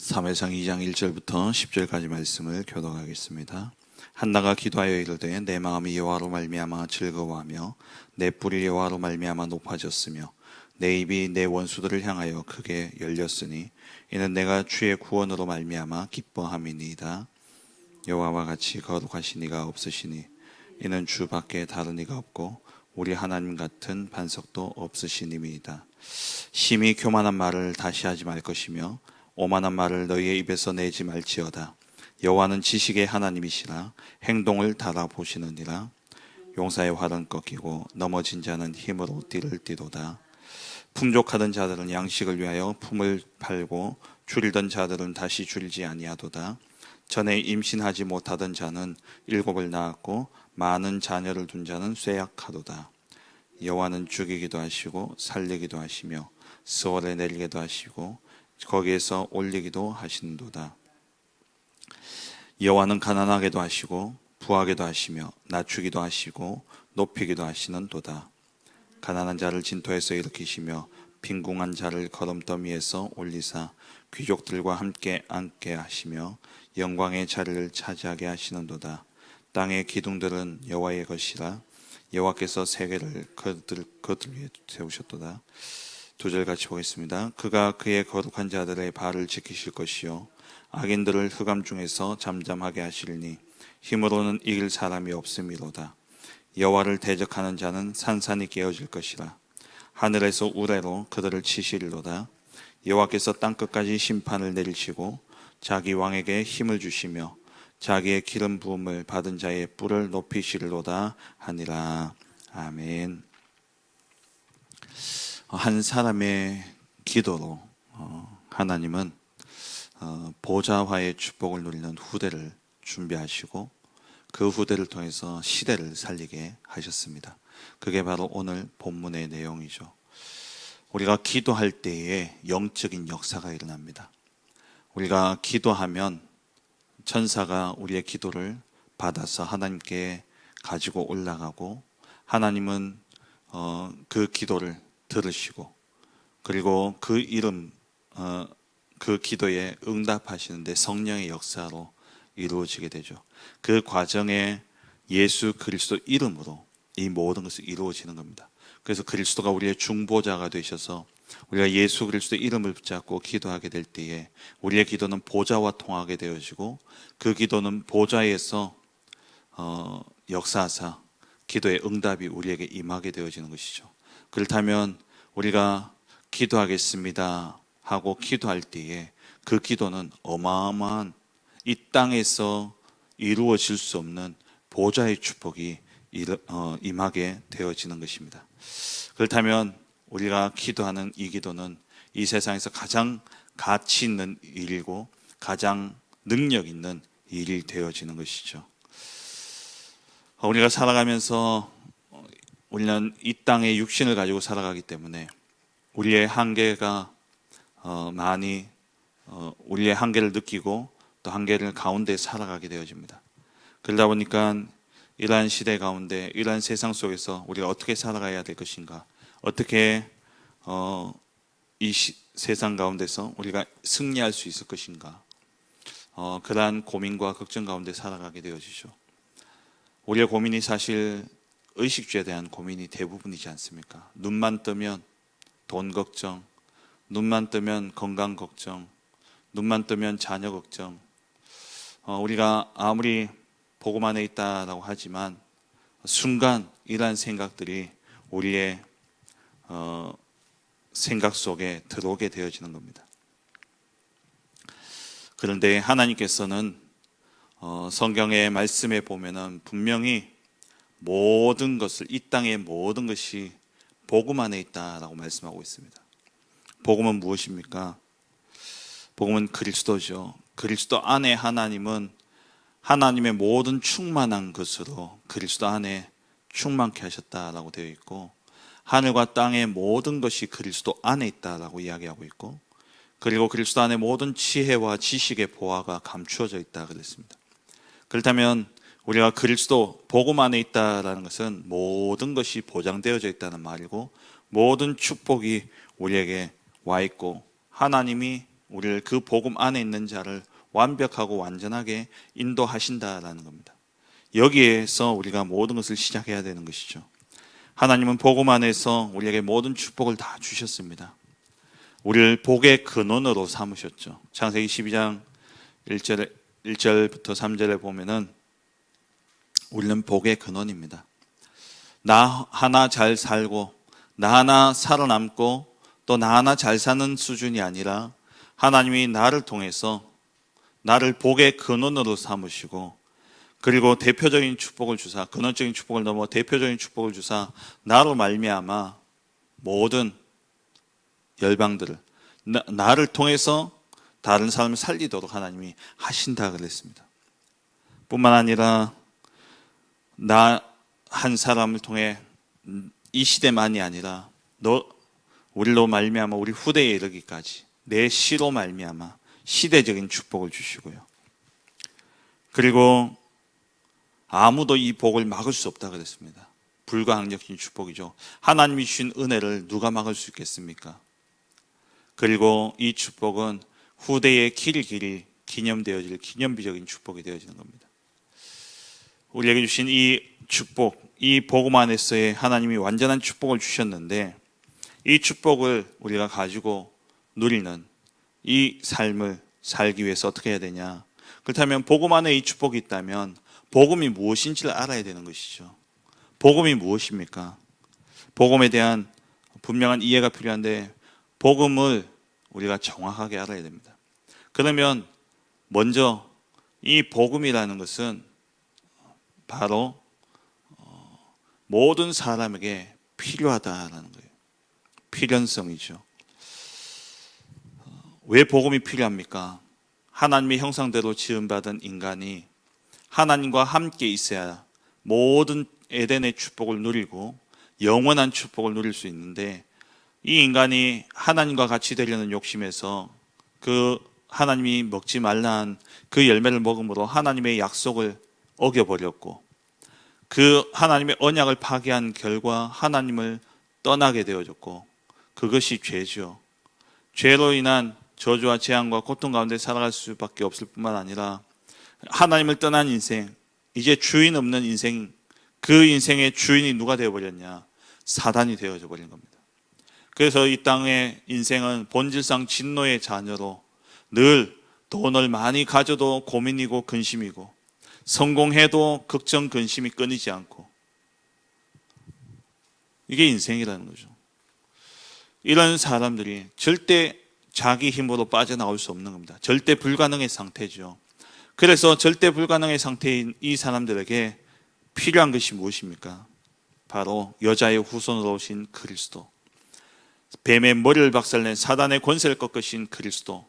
사무엘상 2장 1절부터 10절까지 말씀을 교독하겠습니다. 한나가 기도하여 이르되 내 마음이 여호와로 말미암아 즐거워하며 내 뿔이 여호와로 말미암아 높아졌으며 내 입이 내 원수들을 향하여 크게 열렸으니 이는 내가 주의 구원으로 말미암아 기뻐함이니이다. 여호와와 같이 거룩하신 이가 없으시니 이는 주밖에 다른 이가 없고 우리 하나님 같은 반석도 없으시님이이다. 심히 교만한 말을 다시 하지 말 것이며 오만한 말을 너희의 입에서 내지 말지어다. 여호와는 지식의 하나님이시라 행동을 달아보시느니라. 용사의 활은 꺾이고 넘어진 자는 힘으로 띠를 띠도다. 풍족하던 자들은 양식을 위하여 품을 팔고 줄이던 자들은 다시 줄이지 아니하도다. 전에 임신하지 못하던 자는 일곱을 낳았고 많은 자녀를 둔 자는 쇠약하도다. 여호와는 죽이기도 하시고 살리기도 하시며 스월에 내리기도 하시고 거기에서 올리기도 하시는도다. 여호와는 가난하게도 하시고 부하게도 하시며 낮추기도 하시고 높이기도 하시는도다. 가난한 자를 진토에서 일으키시며 빈궁한 자를 거름더미에서 올리사 귀족들과 함께 앉게 하시며 영광의 자리를 차지하게 하시는도다. 땅의 기둥들은 여호와의 것이라 여호와께서 세계를 그들 그들 위에 세우셨도다. 두절 같이 보겠습니다. 그가 그의 거룩한 자들의 발을 지키실 것이요 악인들을 흑암 중에서 잠잠하게 하시리니 힘으로는 이길 사람이 없음이로다. 여호와를 대적하는 자는 산산이 깨어질 것이라. 하늘에서 우레로 그들을 치시리로다. 여호와께서 땅 끝까지 심판을 내리시고 자기 왕에게 힘을 주시며 자기의 기름 부음을 받은 자의 뿔을 높이시리로다 하니라. 아멘. 한 사람의 기도로 어, 하나님은 어, 보좌화의 축복을 누리는 후대를 준비하시고 그 후대를 통해서 시대를 살리게 하셨습니다. 그게 바로 오늘 본문의 내용이죠. 우리가 기도할 때에 영적인 역사가 일어납니다. 우리가 기도하면 천사가 우리의 기도를 받아서 하나님께 가지고 올라가고 하나님은 어, 그 기도를 들으시고 그리고 그 이름 어, 그 기도에 응답하시는데 성령의 역사로 이루어지게 되죠. 그 과정에 예수 그리스도 이름으로 이 모든 것이 이루어지는 겁니다. 그래서 그리스도가 우리의 중보자가 되셔서 우리가 예수 그리스도 이름을 붙잡고 기도하게 될 때에 우리의 기도는 보좌와 통하게 되어지고 그 기도는 보좌에서 어, 역사하사 기도의 응답이 우리에게 임하게 되어지는 것이죠. 그렇다면 우리가 기도하겠습니다 하고 기도할 때에 그 기도는 어마어마한 이 땅에서 이루어질 수 없는 보좌의 축복이 어, 임하게 되어지는 것입니다. 그렇다면 우리가 기도하는 이 기도는 이 세상에서 가장 가치 있는 일이고 가장 능력 있는 일이 되어지는 것이죠. 우리가 살아가면서 우리는 이 땅의 육신을 가지고 살아가기 때문에 우리의 한계가 어, 많이 어, 우리의 한계를 느끼고 또 한계를 가운데 살아가게 되어집니다. 그러다 보니까 이러한 시대 가운데 이러한 세상 속에서 우리가 어떻게 살아가야 될 것인가 어떻게 어, 이 시, 세상 가운데서 우리가 승리할 수 있을 것인가 어, 그러한 고민과 걱정 가운데 살아가게 되어지죠. 우리의 고민이 사실 의식주에 대한 고민이 대부분이지 않습니까? 눈만 뜨면 돈 걱정, 눈만 뜨면 건강 걱정, 눈만 뜨면 자녀 걱정. 어, 우리가 아무리 복음 안에 있다라고 하지만 순간 이러한 생각들이 우리의 어, 생각 속에 들어오게 되어지는 겁니다. 그런데 하나님께서는 어, 성경의 말씀에 보면은 분명히 모든 것을 이 땅의 모든 것이 복음 안에 있다라고 말씀하고 있습니다. 복음은 무엇입니까? 복음은 그리스도죠. 그리스도 안에 하나님은 하나님의 모든 충만한 것으로 그리스도 안에 충만케 하셨다라고 되어 있고 하늘과 땅의 모든 것이 그리스도 안에 있다라고 이야기하고 있고 그리고 그리스도 안에 모든 지혜와 지식의 보화가 감추어져 있다 그랬습니다. 그렇다면 우리가 그리스도 복음 안에 있다라는 것은 모든 것이 보장되어져 있다는 말이고 모든 축복이 우리에게 와 있고 하나님이 우리를 그 복음 안에 있는 자를 완벽하고 완전하게 인도하신다라는 겁니다. 여기에서 우리가 모든 것을 시작해야 되는 것이죠. 하나님은 복음 안에서 우리에게 모든 축복을 다 주셨습니다. 우리를 복의 근원으로 삼으셨죠. 창세기 12장 1절, 1절부터 3절에 보면은 우리는 복의 근원입니다. 나 하나 잘 살고 나 하나 살아남고 또 나 하나 잘 사는 수준이 아니라 하나님이 나를 통해서 나를 복의 근원으로 삼으시고 그리고 대표적인 축복을 주사 근원적인 축복을 넘어 대표적인 축복을 주사 나로 말미암아 모든 열방들을 나, 나를 통해서 다른 사람을 살리도록 하나님이 하신다 그랬습니다. 뿐만 아니라 나 한 사람을 통해 이 시대만이 아니라 너 우리로 말미암아 우리 후대에 이르기까지 내 시로 말미암아 시대적인 축복을 주시고요. 그리고 아무도 이 복을 막을 수 없다 그랬습니다. 불가항력적인 축복이죠. 하나님이 주신 은혜를 누가 막을 수 있겠습니까? 그리고 이 축복은 후대의 길 길이 기념되어질 기념비적인 축복이 되어지는 겁니다. 우리에게 주신 이 축복, 이 복음 안에서의 하나님이 완전한 축복을 주셨는데 이 축복을 우리가 가지고 누리는 이 삶을 살기 위해서 어떻게 해야 되냐? 그렇다면 복음 안에 이 축복이 있다면 복음이 무엇인지를 알아야 되는 것이죠. 복음이 무엇입니까? 복음에 대한 분명한 이해가 필요한데 복음을 우리가 정확하게 알아야 됩니다. 그러면 먼저 이 복음이라는 것은 바로 어, 모든 사람에게 필요하다라는 거예요. 필연성이죠. 어, 왜 복음이 필요합니까? 하나님의 형상대로 지음받은 인간이 하나님과 함께 있어야 모든 에덴의 축복을 누리고 영원한 축복을 누릴 수 있는데 이 인간이 하나님과 같이 되려는 욕심에서 그 하나님이 먹지 말라한 그 열매를 먹음으로 하나님의 약속을 어겨버렸고 그 하나님의 언약을 파괴한 결과 하나님을 떠나게 되어졌고 그것이 죄죠. 죄로 인한 저주와 재앙과 고통 가운데 살아갈 수밖에 없을 뿐만 아니라 하나님을 떠난 인생, 이제 주인 없는 인생, 그 인생의 주인이 누가 되어버렸냐? 사단이 되어져 버린 겁니다. 그래서 이 땅의 인생은 본질상 진노의 자녀로 늘 돈을 많이 가져도 고민이고 근심이고 성공해도 걱정 근심이 끊이지 않고 이게 인생이라는 거죠. 이런 사람들이 절대 자기 힘으로 빠져나올 수 없는 겁니다. 절대 불가능의 상태죠. 그래서 절대 불가능의 상태인 이 사람들에게 필요한 것이 무엇입니까? 바로 여자의 후손으로 오신 그리스도. 뱀의 머리를 박살낸 사단의 권세를 꺾으신 그리스도.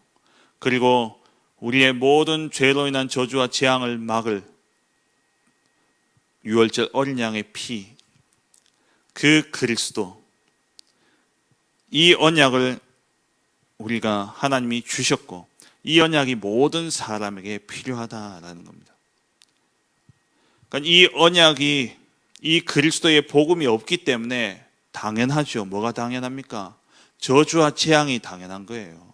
그리고 우리의 모든 죄로 인한 저주와 재앙을 막을 유월절 어린 양의 피, 그 그리스도, 이 언약을 우리가 하나님이 주셨고, 이 언약이 모든 사람에게 필요하다라는 겁니다. 그러니까 이 언약이 이 그리스도의 복음이 없기 때문에 당연하죠. 뭐가 당연합니까? 저주와 재앙이 당연한 거예요.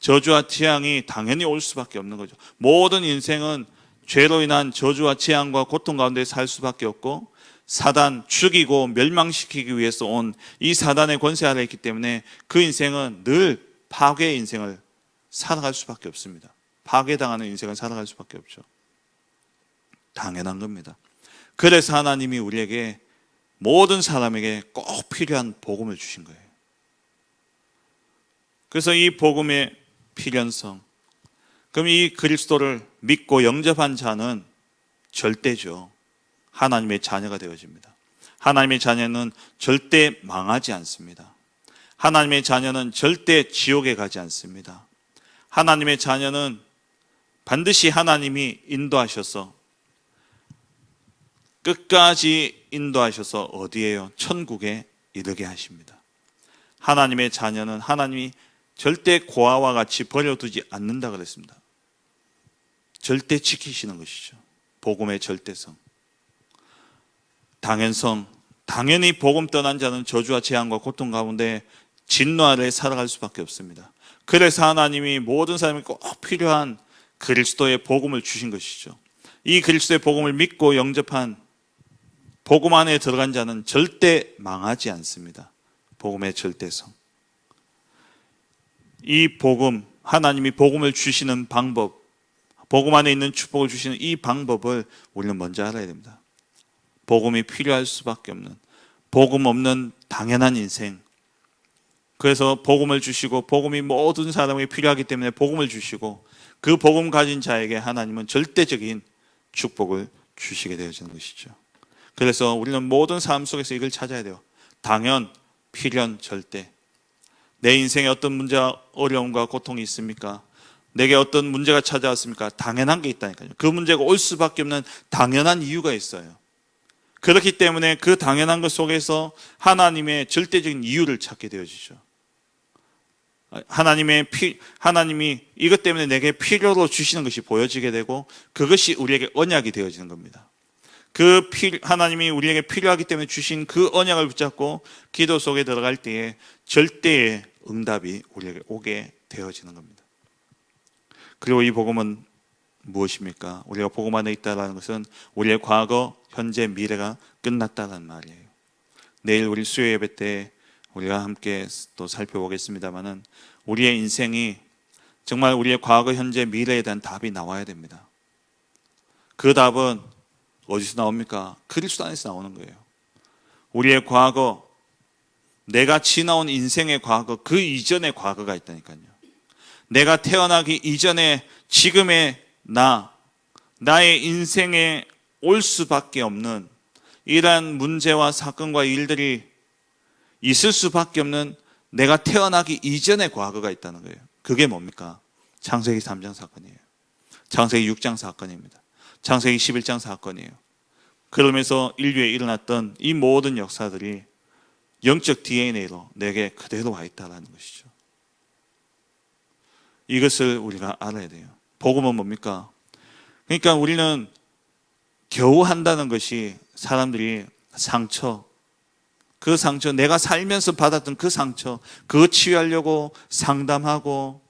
저주와 재앙이 당연히 올 수밖에 없는 거죠. 모든 인생은 죄로 인한 저주와 재앙과 고통 가운데 살 수밖에 없고 사단 죽이고 멸망시키기 위해서 온 이 사단의 권세 아래 있기 때문에 그 인생은 늘 파괴의 인생을 살아갈 수밖에 없습니다. 파괴당하는 인생을 살아갈 수밖에 없죠. 당연한 겁니다. 그래서 하나님이 우리에게 모든 사람에게 꼭 필요한 복음을 주신 거예요. 그래서 이 복음의 필연성. 그럼 이 그리스도를 믿고 영접한 자는 절대죠. 하나님의 자녀가 되어집니다. 하나님의 자녀는 절대 망하지 않습니다. 하나님의 자녀는 절대 지옥에 가지 않습니다. 하나님의 자녀는 반드시 하나님이 인도하셔서 끝까지 인도하셔서 어디에요? 천국에 이르게 하십니다. 하나님의 자녀는 하나님이 절대 고아와 같이 버려두지 않는다 그랬습니다. 절대 지키시는 것이죠. 복음의 절대성. 당연성. 당연히 복음 떠난 자는 저주와 재앙과 고통 가운데 진노 아래 살아갈 수밖에 없습니다. 그래서 하나님이 모든 사람이 꼭 필요한 그리스도의 복음을 주신 것이죠. 이 그리스도의 복음을 믿고 영접한 복음 안에 들어간 자는 절대 망하지 않습니다. 복음의 절대성. 이 복음, 하나님이 복음을 주시는 방법, 복음 안에 있는 축복을 주시는 이 방법을 우리는 먼저 알아야 됩니다. 복음이 필요할 수밖에 없는, 복음 없는 당연한 인생. 그래서 복음을 주시고, 복음이 모든 사람에게 필요하기 때문에 복음을 주시고, 그 복음 가진 자에게 하나님은 절대적인 축복을 주시게 되어지는 것이죠. 그래서 우리는 모든 삶 속에서 이걸 찾아야 돼요. 당연, 필연, 절대. 내 인생에 어떤 문제와 어려움과 고통이 있습니까? 내게 어떤 문제가 찾아왔습니까? 당연한 게 있다니까요. 그 문제가 올 수밖에 없는 당연한 이유가 있어요. 그렇기 때문에 그 당연한 것 속에서 하나님의 절대적인 이유를 찾게 되어지죠. 하나님의 피, 하나님이 이것 때문에 내게 필요로 주시는 것이 보여지게 되고 그것이 우리에게 언약이 되어지는 겁니다. 그 필, 하나님이 우리에게 필요하기 때문에 주신 그 언약을 붙잡고 기도 속에 들어갈 때에 절대의 응답이 우리에게 오게 되어지는 겁니다. 그리고 이 복음은 무엇입니까? 우리가 복음 안에 있다라는 것은 우리의 과거, 현재, 미래가 끝났다는 말이에요. 내일 우리 수요 예배 때 우리가 함께 또 살펴보겠습니다만은 우리의 인생이 정말 우리의 과거, 현재, 미래에 대한 답이 나와야 됩니다. 그 답은 어디서 나옵니까? 그리스도 안에서 나오는 거예요. 우리의 과거, 내가 지나온 인생의 과거, 그 이전의 과거가 있다니까요. 내가 태어나기 이전에 지금의 나, 나의 인생에 올 수밖에 없는 이러한 문제와 사건과 일들이 있을 수밖에 없는 내가 태어나기 이전의 과거가 있다는 거예요. 그게 뭡니까? 창세기 3장 사건이에요. 창세기 6장 사건입니다. 창세기 11장 사건이에요. 그러면서 인류에 일어났던 이 모든 역사들이 영적 DNA로 내게 그대로 와 있다는 것이죠. 이것을 우리가 알아야 돼요. 복음은 뭡니까? 그러니까 우리는 겨우 한다는 것이 사람들이 상처, 그 상처, 내가 살면서 받았던 그 상처, 그거 치유하려고 상담하고,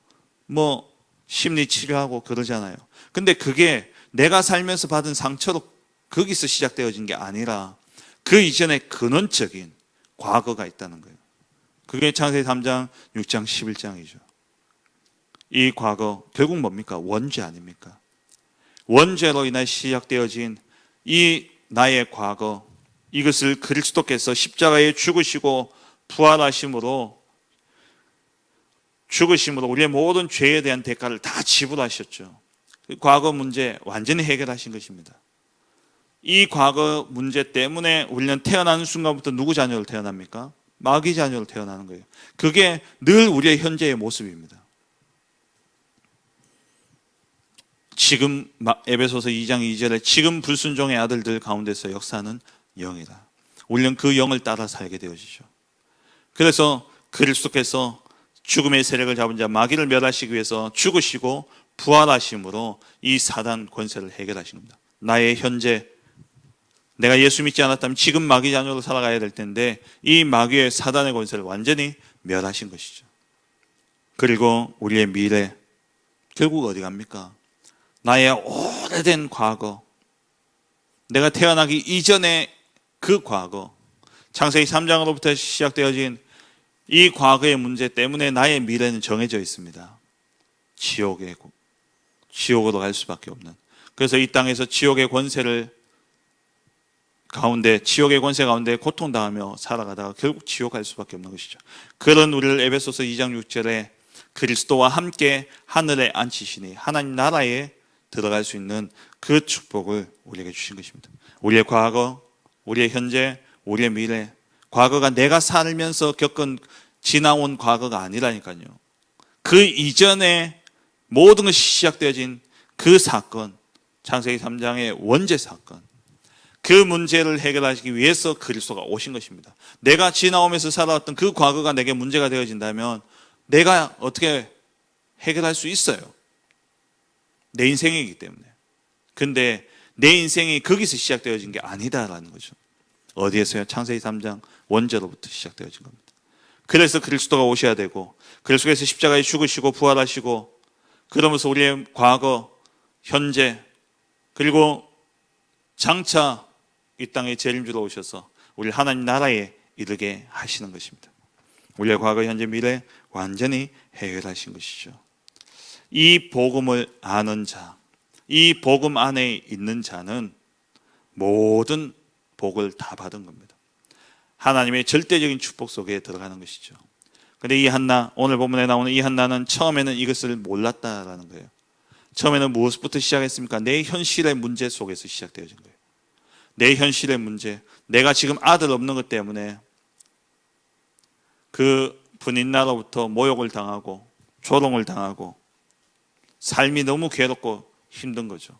뭐, 심리 치료하고 그러잖아요. 근데 그게 내가 살면서 받은 상처로 거기서 시작되어진 게 아니라 그 이전에 근원적인 과거가 있다는 거예요. 그게 창세기 3장, 6장, 11장이죠. 이 과거, 결국 뭡니까? 원죄 아닙니까? 원죄로 인해 시작되어진 이 나의 과거, 이것을 그리스도께서 십자가에 죽으시고 부활하심으로 죽으심으로 우리의 모든 죄에 대한 대가를 다 지불하셨죠. 그 과거 문제 완전히 해결하신 것입니다. 이 과거 문제 때문에 우리는 태어나는 순간부터 누구 자녀로 태어납니까? 마귀 자녀로 태어나는 거예요. 그게 늘 우리의 현재의 모습입니다. 지금 에베소서 2장 2절에 지금 불순종의 아들들 가운데서 역사는 영이다. 우리는 그 영을 따라 살게 되어지죠. 그래서 그리스도께서 죽음의 세력을 잡은 자 마귀를 멸하시기 위해서 죽으시고 부활하심으로 이 사단 권세를 해결하신 겁니다. 나의 현재 내가 예수 믿지 않았다면 지금 마귀 자녀로 살아가야 될 텐데 이 마귀의 사단의 권세를 완전히 멸하신 것이죠. 그리고 우리의 미래 결국 어디 갑니까? 나의 오래된 과거 내가 태어나기 이전에 그 과거, 창세기 3장으로부터 시작되어진 이 과거의 문제 때문에 나의 미래는 정해져 있습니다. 지옥의 지옥으로 갈 수밖에 없는. 그래서 이 땅에서 지옥의 권세를 가운데 지옥의 권세 가운데 고통당하며 살아가다가 결국 지옥 갈 수밖에 없는 것이죠. 그런 우리를 에베소서 2장 6절에 그리스도와 함께 하늘에 앉히시니 하나님 나라에 들어갈 수 있는 그 축복을 우리에게 주신 것입니다. 우리의 과거, 우리의 현재, 우리의 미래, 과거가 내가 살면서 겪은 지나온 과거가 아니라니까요. 그 이전에 모든 것이 시작되어진 그 사건, 창세기 3장의 원죄 사건, 그 문제를 해결하시기 위해서 그리스도가 오신 것입니다. 내가 지나오면서 살아왔던 그 과거가 내게 문제가 되어진다면 내가 어떻게 해결할 수 있어요. 내 인생이기 때문에. 근데 내 인생이 거기서 시작되어진 게 아니다라는 거죠. 어디에서요? 창세기 3장 원죄로부터 시작되어진 겁니다. 그래서 그리스도가 오셔야 되고 그리스도께서 십자가에 죽으시고 부활하시고 그러면서 우리의 과거, 현재 그리고 장차 이 땅에 재림주로 오셔서 우리 하나님 나라에 이르게 하시는 것입니다. 우리의 과거, 현재, 미래 완전히 해결하신 것이죠. 이 복음을 아는 자, 이 복음 안에 있는 자는 모든 복을 다 받은 겁니다. 하나님의 절대적인 축복 속에 들어가는 것이죠. 근데 이 한나, 오늘 본문에 나오는 이 한나는 처음에는 이것을 몰랐다라는 거예요. 처음에는 무엇부터 시작했습니까? 내 현실의 문제 속에서 시작되어진 거예요. 내 현실의 문제, 내가 지금 아들 없는 것 때문에 그 분인 나로부터 모욕을 당하고 조롱을 당하고 삶이 너무 괴롭고 힘든 거죠.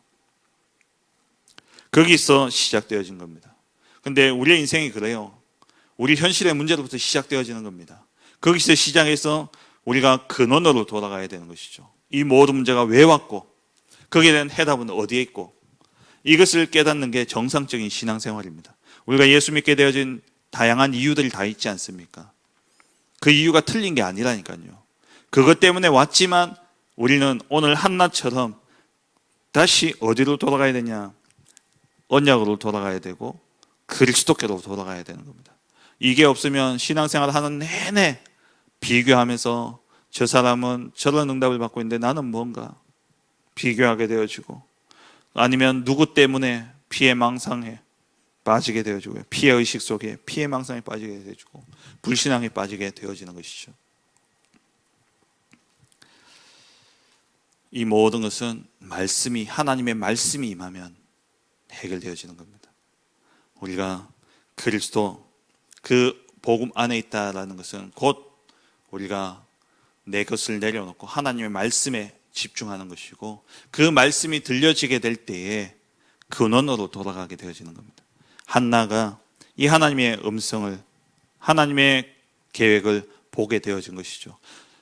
거기서 시작되어진 겁니다. 근데 우리의 인생이 그래요. 우리 현실의 문제로부터 시작되어지는 겁니다. 거기서 시작해서 우리가 근원으로 돌아가야 되는 것이죠. 이 모든 문제가 왜 왔고 거기에 대한 해답은 어디에 있고 이것을 깨닫는 게 정상적인 신앙생활입니다. 우리가 예수 믿게 되어진 다양한 이유들이 다 있지 않습니까? 그 이유가 틀린 게 아니라니까요. 그것 때문에 왔지만 우리는 오늘 한나처럼 다시 어디로 돌아가야 되냐? 언약으로 돌아가야 되고 그리스도께로 돌아가야 되는 겁니다. 이게 없으면 신앙생활 하는 내내 비교하면서 저 사람은 저런 응답을 받고 있는데 나는 뭔가 비교하게 되어지고 아니면 누구 때문에 피해 망상에 빠지게 되어지고요. 피해 의식 속에 피해 망상에 빠지게 되어지고 불신앙에 빠지게 되어지는 것이죠. 이 모든 것은 말씀이 하나님의 말씀이 임하면 해결되어지는 겁니다. 우리가 그리스도 그 복음 안에 있다라는 것은 곧 우리가 내 것을 내려놓고 하나님의 말씀에 집중하는 것이고 그 말씀이 들려지게 될 때에 근원으로 돌아가게 되어지는 겁니다. 한나가 이 하나님의 음성을 하나님의 계획을 보게 되어진 것이죠.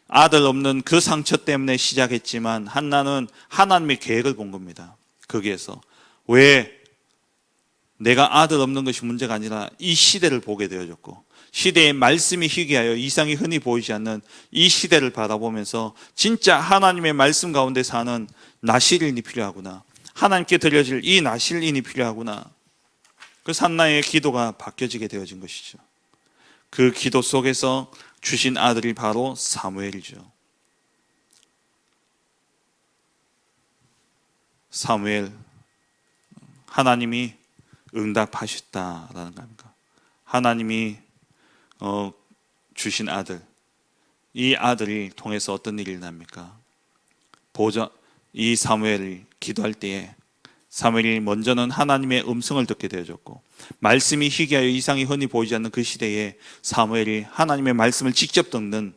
아들 없는 그 상처 때문에 시작했지만 한나는 하나님의 계획을 본 겁니다. 거기에서 왜 내가 아들 없는 것이 문제가 아니라 이 시대를 보게 되어졌고 시대의 말씀이 희귀하여 이상이 흔히 보이지 않는 이 시대를 바라보면서 진짜 하나님의 말씀 가운데 사는 나실인이 필요하구나. 하나님께 들려질 이 나실인이 필요하구나. 그 산나의 기도가 바뀌어지게 되어진 것이죠. 그 기도 속에서 주신 아들이 바로 사무엘이죠. 사무엘 하나님이 응답하셨다라는 겁니까? 하나님이 어, 주신 아들 이 아들이 통해서 어떤 일이 납니까? 보자 이 사무엘이 기도할 때에 사무엘이 먼저는 하나님의 음성을 듣게 되어졌고 말씀이 희귀하여 이상이 흔히 보이지 않는 그 시대에 사무엘이 하나님의 말씀을 직접 듣는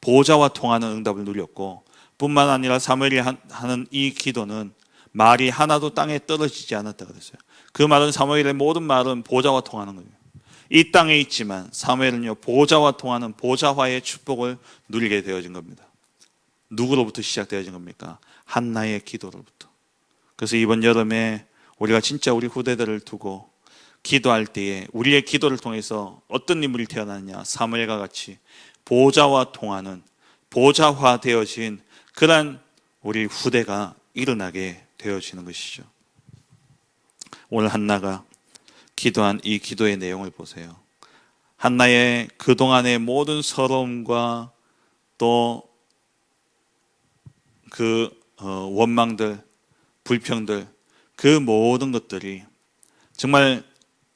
보좌와 통하는 응답을 누렸고 뿐만 아니라 사무엘이 하는 이 기도는 말이 하나도 땅에 떨어지지 않았다 그랬어요. 그 말은 사무엘의 모든 말은 보좌와 통하는 거예요. 이 땅에 있지만 사무엘은요 보좌와 통하는 보좌화의 축복을 누리게 되어진 겁니다. 누구로부터 시작되어진 겁니까? 한나의 기도로부터. 그래서 이번 여름에 우리가 진짜 우리 후대들을 두고 기도할 때에 우리의 기도를 통해서 어떤 인물이 태어나느냐 사무엘과 같이 보좌와 통하는 보좌화 되어진 그러한 우리 후대가 일어나게 되어지는 것이죠. 오늘 한나가 기도한 이 기도의 내용을 보세요. 한나의 그동안의 모든 서러움과 또 그 원망들, 불평들, 그 모든 것들이 정말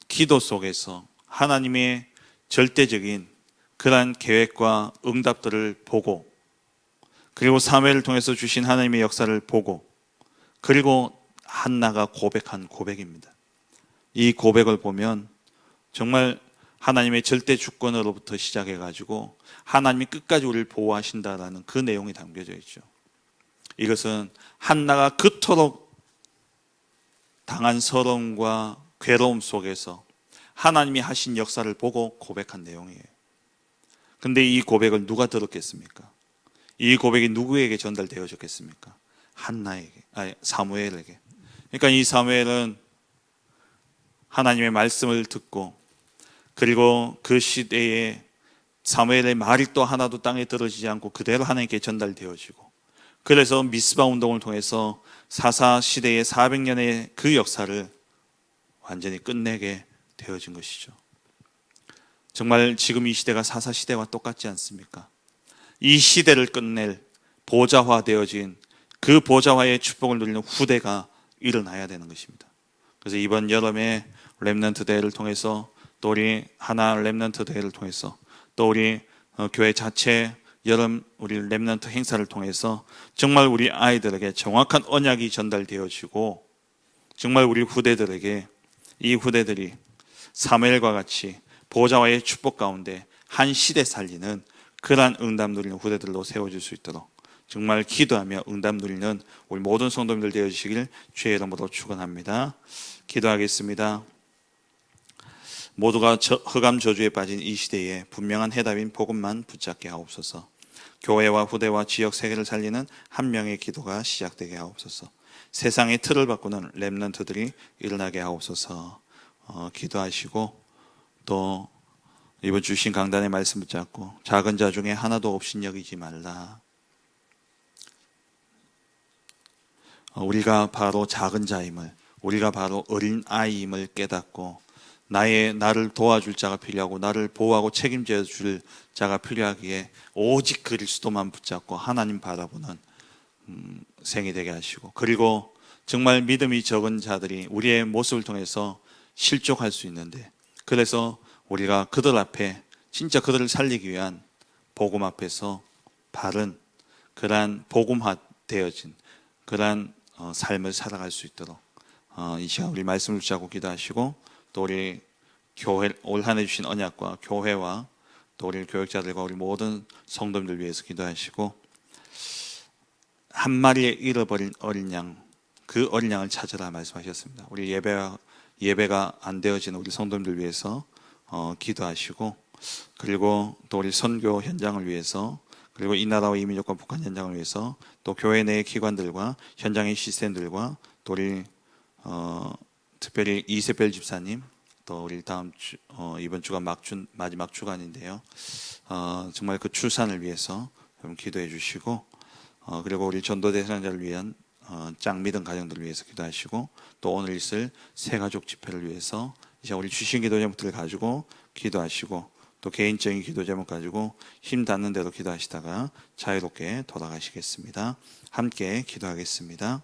기도 속에서 하나님의 절대적인 그러한 계획과 응답들을 보고 그리고 사회를 통해서 주신 하나님의 역사를 보고 그리고 한나가 고백한 고백입니다. 이 고백을 보면 정말 하나님의 절대 주권으로부터 시작해 가지고 하나님이 끝까지 우리를 보호하신다라는 그 내용이 담겨져 있죠. 이것은 한나가 그토록 당한 서러움과 괴로움 속에서 하나님이 하신 역사를 보고 고백한 내용이에요. 근데 이 고백을 누가 들었겠습니까? 이 고백이 누구에게 전달되어졌겠습니까? 한나에게, 아니 사무엘에게. 그러니까 이 사무엘은 하나님의 말씀을 듣고 그리고 그 시대에 사무엘의 말이 또 하나도 땅에 떨어지지 않고 그대로 하나님께 전달되어지고 그래서 미스바 운동을 통해서 사사 시대의 400년의 그 역사를 완전히 끝내게 되어진 것이죠. 정말 지금 이 시대가 사사 시대와 똑같지 않습니까? 이 시대를 끝낼 보좌화 되어진 그 보좌화의 축복을 누리는 후대가 일어나야 되는 것입니다. 그래서 이번 여름에 렘넌트 대회를 통해서 또 우리 하나 렘넌트 대회를 통해서 또 우리 어, 교회 자체 여름 우리 렘넌트 행사를 통해서 정말 우리 아이들에게 정확한 언약이 전달되어지고 정말 우리 후대들에게 이 후대들이 사무엘과 같이 보좌와의 축복 가운데 한 시대 살리는 그러한 응답 누리는 후대들로 세워질 수 있도록 정말 기도하며 응답 누리는 우리 모든 성도님들 되어주시길 주의 이름으로 축원합니다. 기도하겠습니다. 모두가 저- 흑암 저주에 빠진 이 시대에 분명한 해답인 복음만 붙잡게 하옵소서. 교회와 후대와 지역 세계를 살리는 한 명의 기도가 시작되게 하옵소서. 세상의 틀을 바꾸는 렘넌트들이 일어나게 하옵소서. 어, 기도하시고 또 이번 주신 강단의 말씀 붙잡고 작은 자 중에 하나도 없인 여기지 말라. 어, 우리가 바로 작은 자임을, 우리가 바로 어린 아이임을 깨닫고 나의 나를 도와줄 자가 필요하고 나를 보호하고 책임져 줄 자가 필요하기에 오직 그리스도만 붙잡고 하나님 바라보는 음, 생이 되게 하시고 그리고 정말 믿음이 적은 자들이 우리의 모습을 통해서 실족할 수 있는데 그래서 우리가 그들 앞에 진짜 그들을 살리기 위한 복음 앞에서 바른 그러한 복음화 되어진 그러한 어, 삶을 살아갈 수 있도록 어, 이 시간 우리 말씀을 붙잡고 기도하시고 또 우리 교회 올 한해 주신 언약과 교회와 또 우리 교육자들과 우리 모든 성도님들 위해서 기도하시고 한 마리의 잃어버린 어린 양, 그 어린 양을 찾으라 말씀하셨습니다. 우리 예배가 예배가 안 되어지는 우리 성도님들 위해서 어, 기도하시고 그리고 또 우리 선교 현장을 위해서 그리고 이 나라와 이민족과 북한 현장을 위해서 또 교회 내 기관들과 현장의 시스템들과 또 우리 어, 특별히 이세벨 집사님 또 우리 다음 주 어, 이번 주가 막주 마지막 주간인데요. 어, 정말 그 출산을 위해서 좀 기도해 주시고 어, 그리고 우리 전도 대상자를 위한 어, 짱 믿은 가정들을 위해서 기도하시고 또 오늘 있을 새 가족 집회를 위해서 이제 우리 주신 기도 제목들을 가지고 기도하시고 또 개인적인 기도 제목 가지고 힘 닿는 대로 기도하시다가 자유롭게 돌아가시겠습니다. 함께 기도하겠습니다.